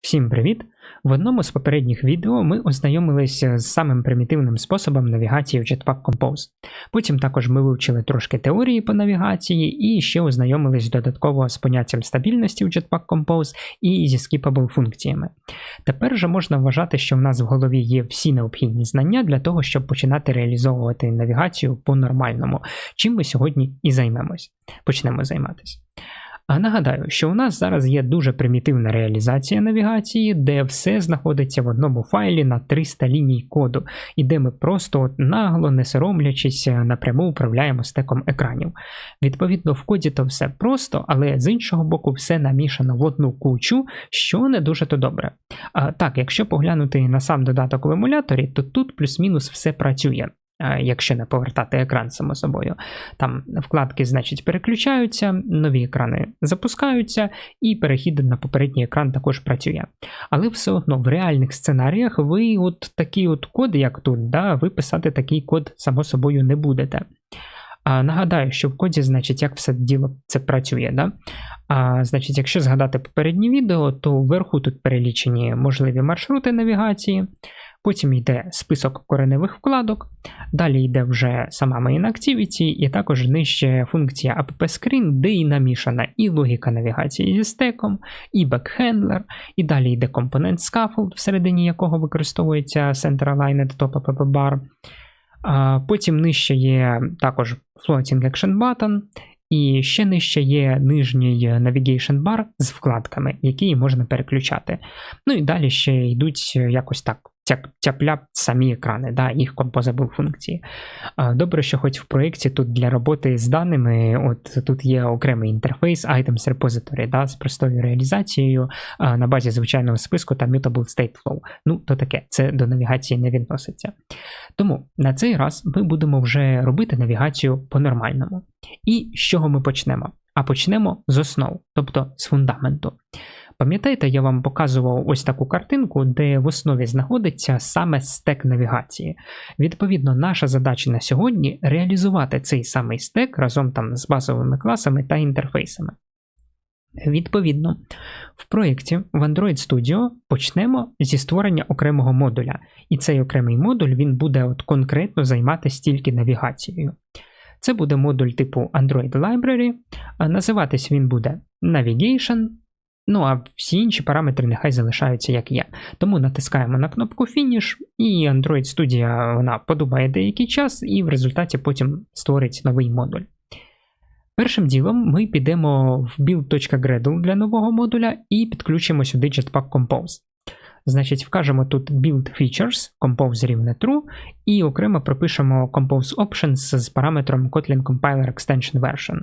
Всім привіт! В одному з попередніх відео ми ознайомилися з самим примітивним способом навігації в Jetpack Compose. Потім також ми вивчили трошки теорії по навігації і ще ознайомились додатково з поняттям стабільності в Jetpack Compose і зі скіпабл функціями. Тепер же можна вважати, що в нас в голові є всі необхідні знання для того, щоб починати реалізовувати навігацію по-нормальному, чим ми сьогодні і займемось. Почнемо займатися. А нагадаю, що у нас зараз є дуже примітивна реалізація навігації, де все знаходиться в одному файлі на 300 ліній коду, і де ми просто от нагло, не соромлячись, напряму управляємо стеком екранів. Відповідно, в коді то все просто, але з іншого боку, все намішано в одну кучу, що не дуже то добре. А, Так, якщо поглянути на сам додаток в емуляторі, то тут плюс-мінус все працює. Якщо не повертати екран, само собою. Там вкладки, значить, переключаються, нові екрани запускаються, і перехід на попередній екран також працює. Але все одно в реальних сценаріях ви от такий от код, як тут, да, ви писати такий код, само собою, не будете. А, Нагадаю, що в коді, значить, як все діло це працює. Да? А, Значить, якщо згадати попереднє відео, то вверху тут перелічені можливі маршрути навігації. Потім йде список кореневих вкладок, далі йде вже сама Main Activity, і також нижче функція AppScreen, де і намішана і логіка навігації зі стеком, і бекхендлер, і далі йде компонент Scaffold, всередині якого використовується Center Aligned Top App Bar. Потім нижче є також Floating Action Button, і ще нижче є нижній Navigation Bar з вкладками, які можна переключати. Ну і далі ще йдуть якось так тяп самі екрани, да, їх composable функції. Добре, що хоч в проєкті тут для роботи з даними, от тут є окремий інтерфейс Items Repository да, з простою реалізацією на базі звичайного списку та Mutable State Flow. Ну, то таке, це до навігації не відноситься. Тому на цей раз ми будемо вже робити навігацію по-нормальному. І з чого ми почнемо? А почнемо з основ, тобто з фундаменту. Пам'ятаєте, я вам показував ось таку картинку, де в основі знаходиться саме стек навігації. Відповідно, наша задача на сьогодні реалізувати цей самий стек разом там з базовими класами та інтерфейсами. Відповідно, в проєкті в Android Studio почнемо зі створення окремого модуля, і цей окремий модуль він буде от конкретно займатися тільки навігацією. Це буде модуль типу Android Library, називатись він буде Navigation, Ну, а всі інші параметри нехай залишаються як є. Тому натискаємо на кнопку Finish, і Android Studio вона подумає деякий час, і в результаті потім створить новий модуль. Першим ділом ми підемо в build.gradle для нового модуля і підключимо сюди Jetpack Compose. Значить, вкажемо тут Build Features, Compose рівне True, і окремо пропишемо Compose Options з параметром Kotlin Compiler Extension Version.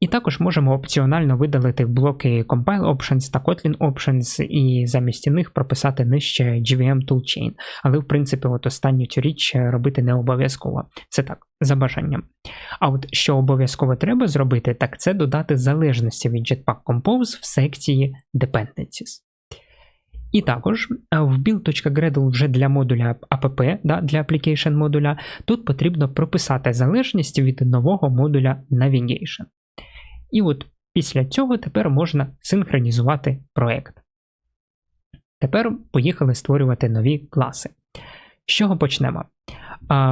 І також можемо опціонально видалити блоки Compile Options та Kotlin Options, і замість них прописати нижче GVM Toolchain. Але, в принципі, от останню цю річ робити не обов'язково. Це так, за бажанням. А от що обов'язково треба зробити, так це додати залежності від Jetpack Compose в секції Dependencies. І також в build.gradle вже для модуля app, да, для application модуля, тут потрібно прописати залежність від нового модуля Navigation. І от після цього тепер можна синхронізувати проєкт. Тепер поїхали створювати нові класи. З чого почнемо?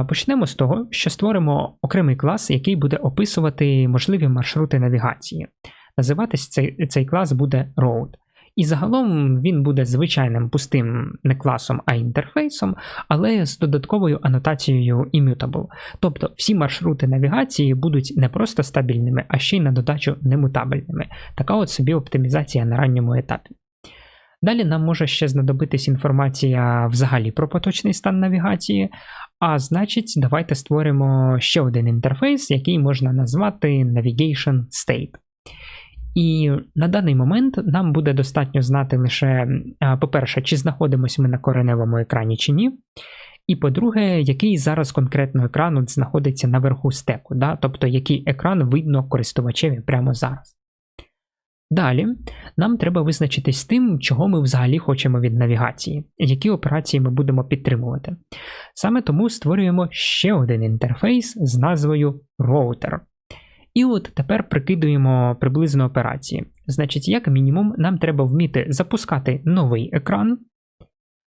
Почнемо з того, що створимо окремий клас, який буде описувати можливі маршрути навігації. Називатись цей, цей клас буде Road. І загалом він буде звичайним пустим не класом, а інтерфейсом, але з додатковою анотацією immutable. Тобто всі маршрути навігації будуть не просто стабільними, а ще й на додачу немутабельними. Така от собі оптимізація на ранньому етапі. Далі нам може ще знадобитись інформація взагалі про поточний стан навігації, а значить, давайте створимо ще один інтерфейс, який можна назвати Navigation State. І на даний момент нам буде достатньо знати лише, по-перше, чи знаходимося ми на кореневому екрані чи ні. І по-друге, який зараз конкретно екран от знаходиться наверху стеку, да? тобто який екран видно користувачеві прямо зараз. Далі нам треба визначитись з тим, чого ми взагалі хочемо від навігації, які операції ми будемо підтримувати. Саме тому створюємо ще один інтерфейс з назвою Router. І от тепер прикидуємо приблизно операції. Значить, як мінімум, нам треба вміти запускати новий екран.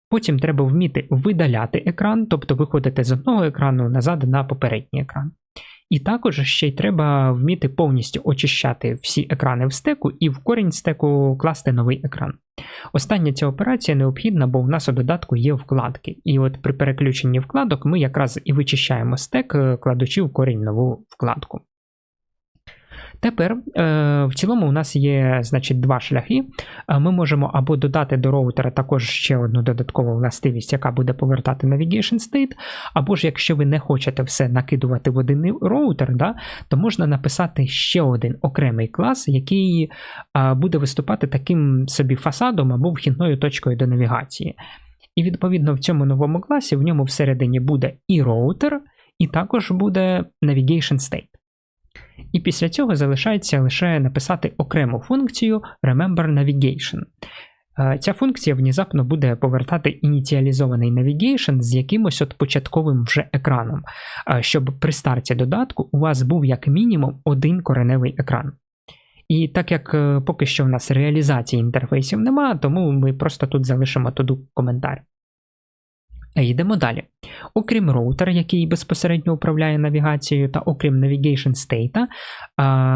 Потім треба вміти видаляти екран, тобто виходити з одного екрану назад на попередній екран. І також ще й треба вміти повністю очищати всі екрани в стеку і в корінь стеку класти новий екран. Остання ця операція необхідна, бо у нас у додатку є вкладки. І от при переключенні вкладок ми якраз і вичищаємо стек, е, кладучи в корінь нову вкладку. Тепер, е, в цілому, у нас є значить, два шляхи. Е, ми можемо або додати до роутера також ще одну додаткову властивість, яка буде повертати Navigation State, або ж якщо ви не хочете все накидувати в один роутер, да, то можна написати ще один окремий клас, який е, буде виступати таким собі фасадом або вхідною точкою до навігації. І відповідно в цьому новому класі в ньому всередині буде і роутер, і також буде Navigation State. І після цього залишається лише написати окрему функцію Remember Navigation. Е, ця функція внезапно буде повертати ініціалізований Navigation з якимось от початковим вже екраном, е, щоб при старті додатку у вас був як мінімум один кореневий екран. І так як е, поки що в нас реалізації інтерфейсів немає, тому ми просто тут залишимо туди коментар. Йдемо далі. Окрім роутера, який безпосередньо управляє навігацією, та окрім Navigation State,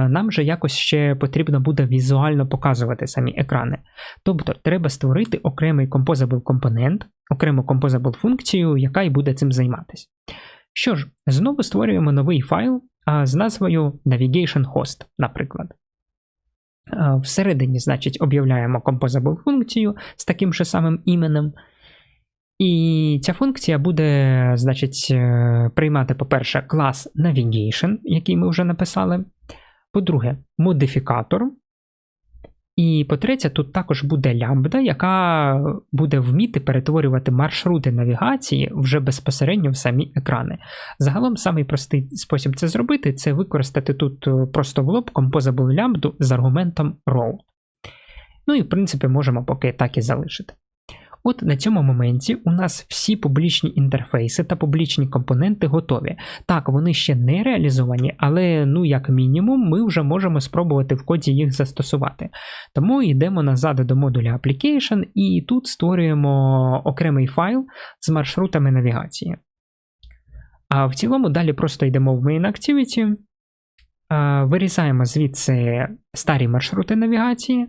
нам же якось ще потрібно буде візуально показувати самі екрани. Тобто треба створити окремий composable компонент, окрему composable функцію, яка й буде цим займатися. Що ж, знову створюємо новий файл з назвою Navigation Host, наприклад. Всередині, значить, об'являємо composable функцію з таким же самим іменем. І ця функція буде, значить, е, приймати, по-перше, клас Navigation, який ми вже написали. По-друге, модифікатор. І по-третє, тут також буде лямбда, яка буде вміти перетворювати маршрути навігації вже безпосередньо в самі екрани. Загалом, самий простий спосіб це зробити це використати тут е, просто в лоб composable лямбду з аргументом row. Ну і в принципі можемо поки так і залишити. От на цьому моменті у нас всі публічні інтерфейси та публічні компоненти готові. Так, вони ще не реалізовані, але, ну, як мінімум, ми вже можемо спробувати в коді їх застосувати. Тому йдемо назад до модуля Application і тут створюємо окремий файл з маршрутами навігації. А в цілому далі просто йдемо в Main Activity, вирізаємо звідси старі маршрути навігації.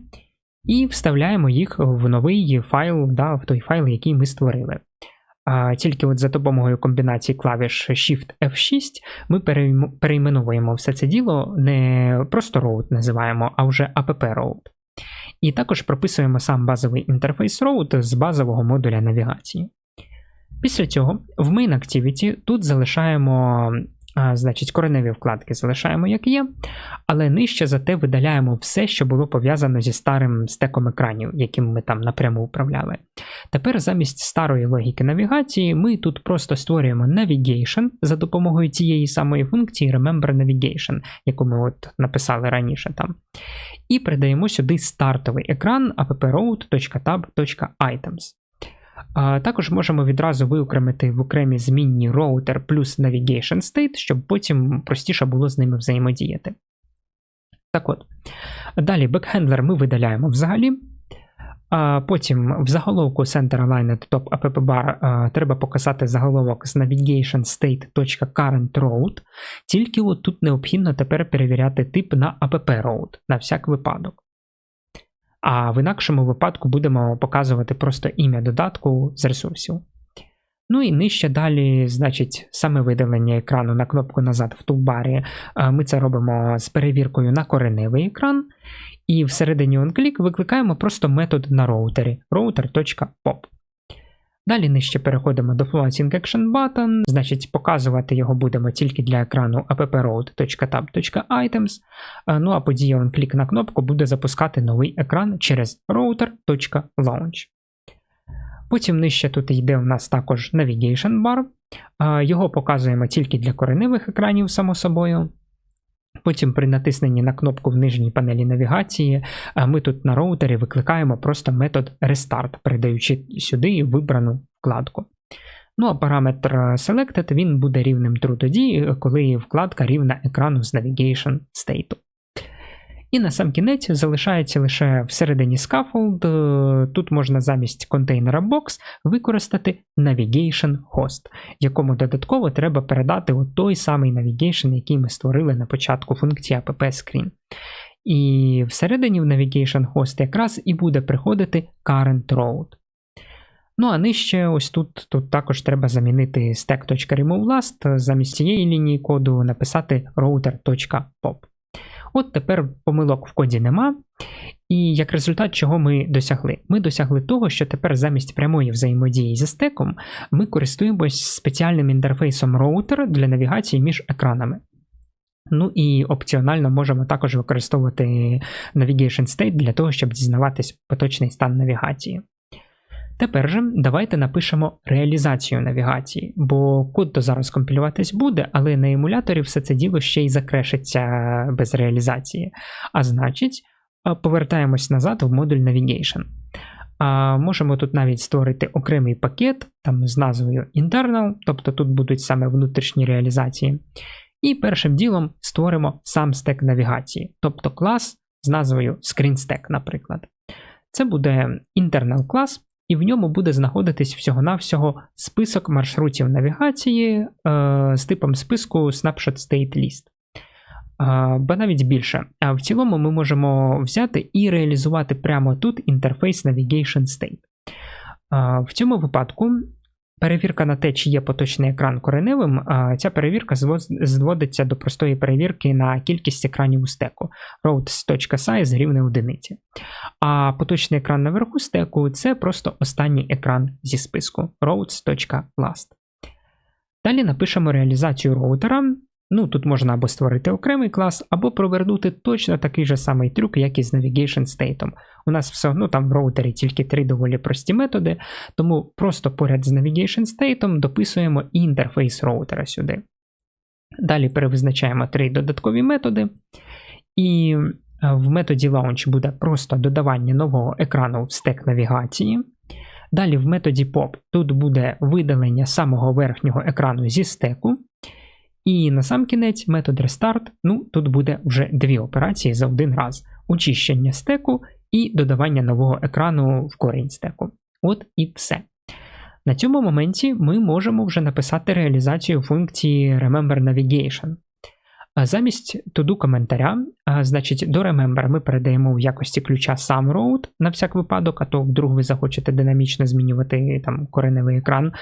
І вставляємо їх в новий файл, да, в той файл, який ми створили. А Тільки от за допомогою комбінації клавіш Shift-F6 ми перейменовуємо все це діло не просто route називаємо, а вже app route. І також прописуємо сам базовий інтерфейс route з базового модуля навігації. Після цього в Main Activity тут залишаємо Значить, кореневі вкладки залишаємо, як є, але нижче зате видаляємо все, що було пов'язано зі старим стеком екранів, яким ми там напряму управляли. Тепер замість старої логіки навігації ми тут просто створюємо navigation за допомогою цієї самої функції Remember Navigation, яку ми от написали раніше там. І передаємо сюди стартовий екран approad.tab.items. Також можемо відразу виокремити в окремі змінні роутер плюс Navigation State, щоб потім простіше було з ними взаємодіяти. Так от. Далі бекхендлер ми видаляємо взагалі. А Потім в заголовку Center Aligned Top App Bar треба показати заголовок з navigation state.current route, тільки от тут необхідно тепер перевіряти тип на app route на всяк випадок. А в інакшому випадку будемо показувати просто ім'я додатку з ресурсів. Ну і нижче далі, значить, саме видалення екрану на кнопку назад в тулбарі. Ми це робимо з перевіркою на кореневий екран. І всередині OnClick викликаємо просто метод на роутері router.pop. Далі нижче переходимо до Floating Action Button, значить, показувати його будемо тільки для екрану approad.tab.items. Ну а подія клік на кнопку буде запускати новий екран через router.launch. Потім нижче тут йде у нас також Navigation Bar. Його показуємо тільки для кореневих екранів, само собою. Потім при натисненні на кнопку в нижній панелі навігації, ми тут на роутері викликаємо просто метод Restart, передаючи сюди вибрану вкладку. Ну а параметр Selected він буде рівним true тоді, коли вкладка рівна екрану з Navigation State. І на сам кінець залишається лише всередині scaffold. Тут можна замість контейнера box використати Navigation Host, якому додатково треба передати той самий Navigation, який ми створили на початку функції app screen. І всередині в Navigation Host якраз і буде приходити current road. Ну, а нижче, ось тут тут також треба замінити stack.removeLast, замість цієї лінії коду написати router.pop. От тепер помилок в коді нема. І як результат, чого ми досягли? Ми досягли того, що тепер замість прямої взаємодії зі стеком ми користуємось спеціальним інтерфейсом роутер для навігації між екранами. Ну і опціонально можемо також використовувати Navigation State для того, щоб дізнаватись поточний стан навігації. Тепер же давайте напишемо реалізацію навігації, бо код то зараз компілюватись буде, але на емуляторі все це діло ще й закрешиться без реалізації. А значить, повертаємось назад в модуль Navigation. А Можемо тут навіть створити окремий пакет там з назвою Internal, тобто тут будуть саме внутрішні реалізації. І першим ділом створимо сам стек навігації, тобто клас з назвою ScreenStack, наприклад. Це буде internal клас, і в ньому буде знаходитись всього-навсього список маршрутів навігації е, з типом списку Snapshot State List. Е, бо навіть більше. А в цілому ми можемо взяти і реалізувати прямо тут інтерфейс Navigation State. Е, в цьому випадку Перевірка на те, чи є поточний екран кореневим, ця перевірка зводиться до простої перевірки на кількість екранів у стеку roads.size рівне одиниці. А поточний екран наверху стеку це просто останній екран зі списку roads.last. Далі напишемо реалізацію роутера. Ну, Тут можна або створити окремий клас, або провернути точно такий же самий трюк, як і з Navigation State. У нас все одно там в роутері тільки три доволі прості методи, тому просто поряд з Navigation State дописуємо інтерфейс роутера сюди. Далі перевизначаємо три додаткові методи. І е, в методі Launch буде просто додавання нового екрану в стек навігації. Далі в методі POP тут буде видалення самого верхнього екрану зі стеку. І на сам кінець метод Restart, ну тут буде вже дві операції за один раз: очищення стеку і додавання нового екрану в корінь стеку. От і все. На цьому моменті ми можемо вже написати реалізацію функції Remember Navigation. Замість туду коментаря, значить, до Remember ми передаємо в якості ключа сам route на всяк випадок, а то вдруг ви захочете динамічно змінювати там кореневий екран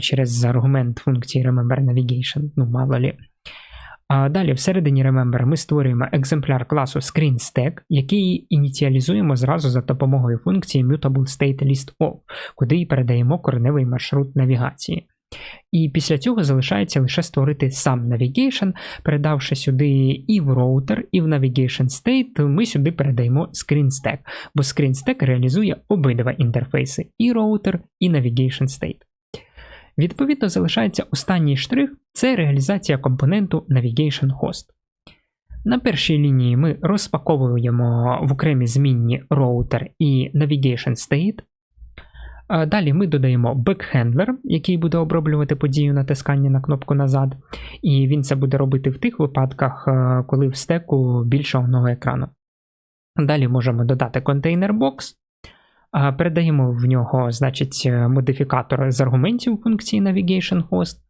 через аргумент функції Remember Navigation, ну мало лі. Далі, всередині Remember, ми створюємо екземпляр класу ScreenStack, який ініціалізуємо зразу за допомогою функції Mutable State List Of, куди передаємо кореневий маршрут навігації. І після цього залишається лише створити сам Navigation, передавши сюди і в роутер, і в Navigation State, ми сюди передаємо ScreenStack, бо ScreenStack реалізує обидва інтерфейси, і роутер, і Navigation State. Відповідно, залишається останній штрих це реалізація компоненту Navigation Host. На першій лінії ми розпаковуємо в окремі змінні роутер і Navigation State. Далі ми додаємо бекхендлер, який буде оброблювати подію натискання на кнопку назад. І він це буде робити в тих випадках, е, коли в стеку більше одного екрану. Далі можемо додати контейнер бокс. Передаємо в нього значить, модифікатор з аргументів функції Navigation Host.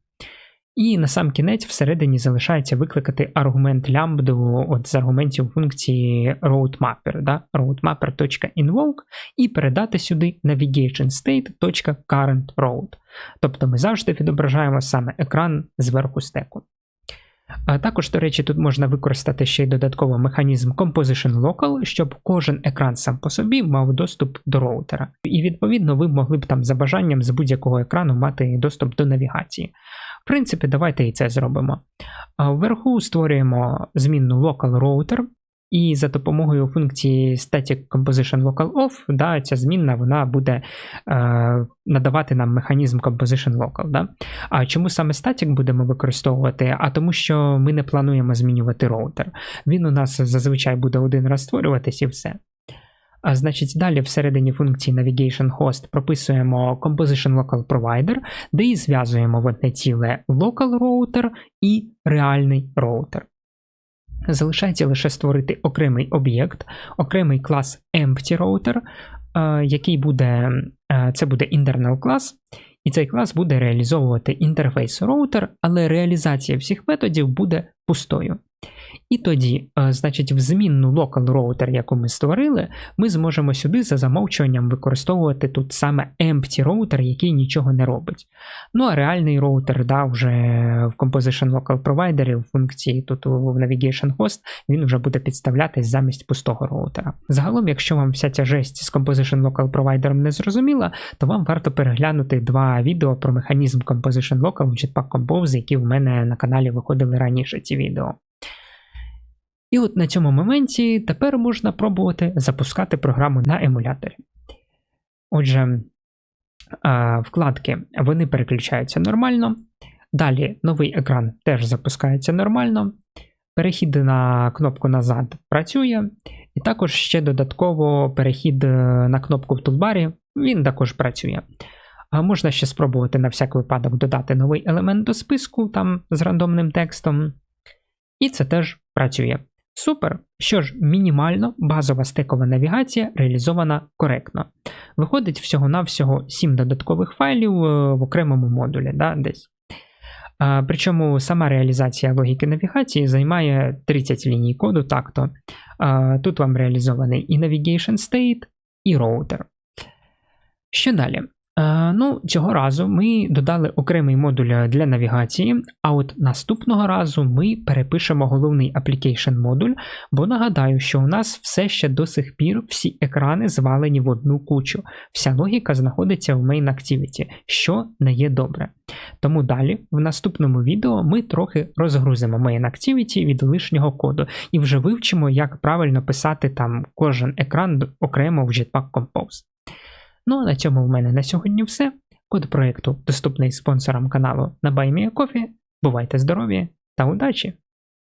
І на сам кінець всередині залишається викликати аргумент лямбду от з аргументів функції roadmapper, да? roadmapper.invoke і передати сюди navigationState.currentRoad. Тобто ми завжди відображаємо саме екран зверху стеку. А Також, до речі, тут можна використати ще й додатково механізм Composition Local, щоб кожен екран сам по собі мав доступ до роутера. І відповідно ви могли б там за бажанням з будь-якого екрану мати доступ до навігації. В принципі, давайте і це зробимо. Вверху створюємо змінну Local Router, і за допомогою функції Static Composition Local Off, да, ця змінна вона буде е, надавати нам механізм Composition Local. Да? А чому саме Static будемо використовувати? А тому, що ми не плануємо змінювати роутер. Він у нас зазвичай буде один раз створюватись і все. А значить, далі всередині функції Navigation Host прописуємо Composition Local Provider, де і зв'язуємо в одне ціле local роутер і реальний роутер. Залишається лише створити окремий об'єкт, окремий клас Empty Router, е, який буде, е, це буде internal клас, і цей клас буде реалізовувати інтерфейс роутер, але реалізація всіх методів буде пустою. І тоді, е, значить, в змінну local router, яку ми створили, ми зможемо сюди за замовчуванням використовувати тут саме empty router, який нічого не робить. Ну а реальний роутер, да, вже в Composition Local Provider, в функції тут в Navigation Host, він вже буде підставлятись замість пустого роутера. Загалом, якщо вам вся ця жесть з Composition Local Provider не зрозуміла, то вам варто переглянути два відео про механізм Composition Local в Jetpack Compose, які в мене на каналі виходили раніше ці відео. І от на цьому моменті тепер можна пробувати запускати програму на емуляторі. Отже, вкладки вони переключаються нормально. Далі новий екран теж запускається нормально. Перехід на кнопку назад працює. І також ще додатково перехід е, на кнопку в тулбарі, він також працює. Можна ще спробувати на всяк випадок додати новий елемент до списку там з рандомним текстом. І це теж працює. Супер! Що ж, мінімально базова стекова навігація реалізована коректно. Виходить всього-навсього 7 додаткових файлів е, в окремому модулі. да, десь. Причому сама реалізація логіки навігації займає 30 ліній коду так-то. Тут вам реалізований і Navigation State, і роутер. Що далі? Е, ну, Цього разу ми додали окремий модуль для навігації, а от наступного разу ми перепишемо головний application модуль, бо нагадаю, що у нас все ще до сих пір всі екрани звалені в одну кучу. Вся логіка знаходиться в Main Activity, що не є добре. Тому далі, в наступному відео, ми трохи розгрузимо Main Activity від лишнього коду і вже вивчимо, як правильно писати там кожен екран окремо в Jetpack Compose. Ну а на цьому в мене на сьогодні все. Код проекту доступний спонсорам каналу на BuyMeACoffee. Бувайте здорові та удачі!